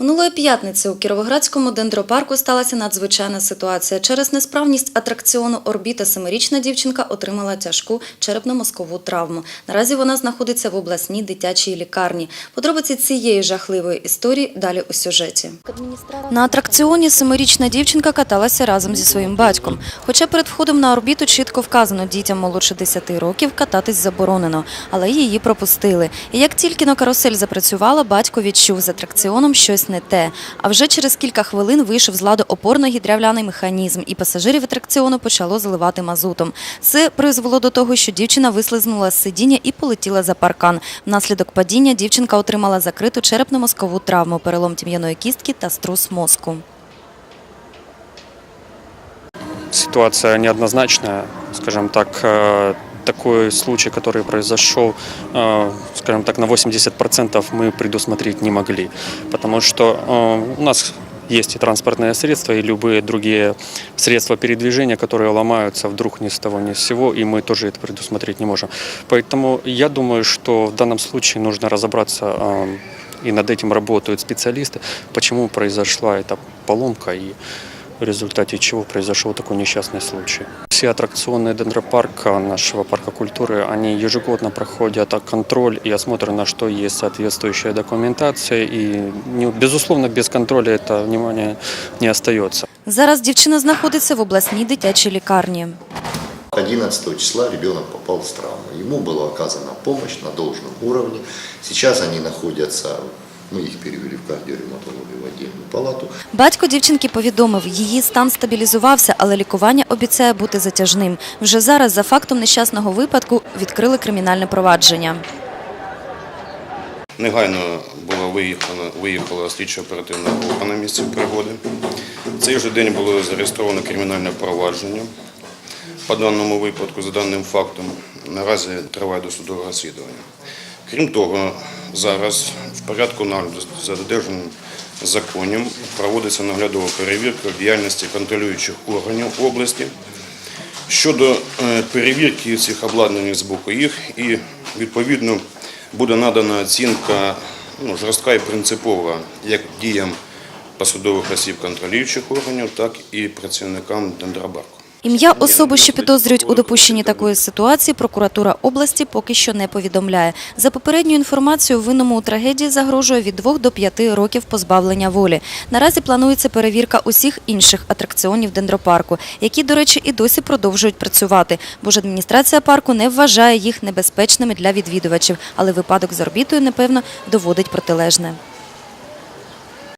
Минулої п'ятниці у Кіровоградському дендропарку сталася надзвичайна ситуація. Через несправність атракціону орбіта семирічна дівчинка отримала тяжку черепно-мозкову травму. Наразі вона знаходиться в обласній дитячій лікарні. Подробиці цієї жахливої історії далі у сюжеті. На атракціоні семирічна дівчинка каталася разом зі своїм батьком. Хоча перед входом на орбіту чітко вказано дітям молодше 10 років кататись заборонено, але її пропустили. І як тільки на карусель запрацювала, батько відчув з атракціоном щось не те. А вже через кілька хвилин вийшов з ладу опорно-гідрявляний механізм, і пасажирів атракціону почало заливати мазутом. Це призвело до того, що дівчина вислизнула з сидіння і полетіла за паркан. Внаслідок падіння дівчинка отримала закриту черепно-мозкову травму, перелом тім'яної кістки та струс мозку. ситуация неоднозначная, скажем так, э, такой случай, который произошел, э, скажем так, на 80% мы предусмотреть не могли, потому что э, у нас есть и транспортные средства, и любые другие средства передвижения, которые ломаются вдруг ни с того ни с сего, и мы тоже это предусмотреть не можем. Поэтому я думаю, что в данном случае нужно разобраться, э, и над этим работают специалисты, почему произошла эта поломка и в результате чего произошел такой несчастный случай Все аттракционные дендропарка нашего парка культуры, они ежегодно проходят контроль и осмотр, на что есть соответствующая документация. И, не- безусловно, без контроля это внимание не остается. Зараз дівчина знаходиться в обласній дитячій лікарні. 11 числа ребенок попал с травмой. Ему была оказана помощь на должном уровне. Сейчас они находятся, мы их перевели в кардиорематологию в отдельную палату. Батько дівчинки повідомив, її стан стабілізувався, але лікування обіцяє бути затяжним. Вже зараз за фактом нещасного випадку відкрили кримінальне провадження. Негайно було виїхано, виїхала слідчо оперативна група на місце пригоди. Цей же день було зареєстровано кримінальне провадження. По даному випадку, за даним фактом, наразі триває досудове розслідування. Крім того, зараз в порядку нагляду за додержанням законів проводиться наглядова перевірка діяльності контролюючих органів області щодо е, перевірки цих обладнань з боку їх і відповідно буде надана оцінка ну, жорстка і принципова як діям посадових осіб контролюючих органів, так і працівникам дендробарку. Ім'я особи, що підозрюють у допущенні такої ситуації, прокуратура області поки що не повідомляє. За попередньою інформацією, винному у трагедії загрожує від 2 до 5 років позбавлення волі. Наразі планується перевірка усіх інших атракціонів дендропарку, які, до речі, і досі продовжують працювати, бо ж адміністрація парку не вважає їх небезпечними для відвідувачів, але випадок з орбітою, напевно, доводить протилежне.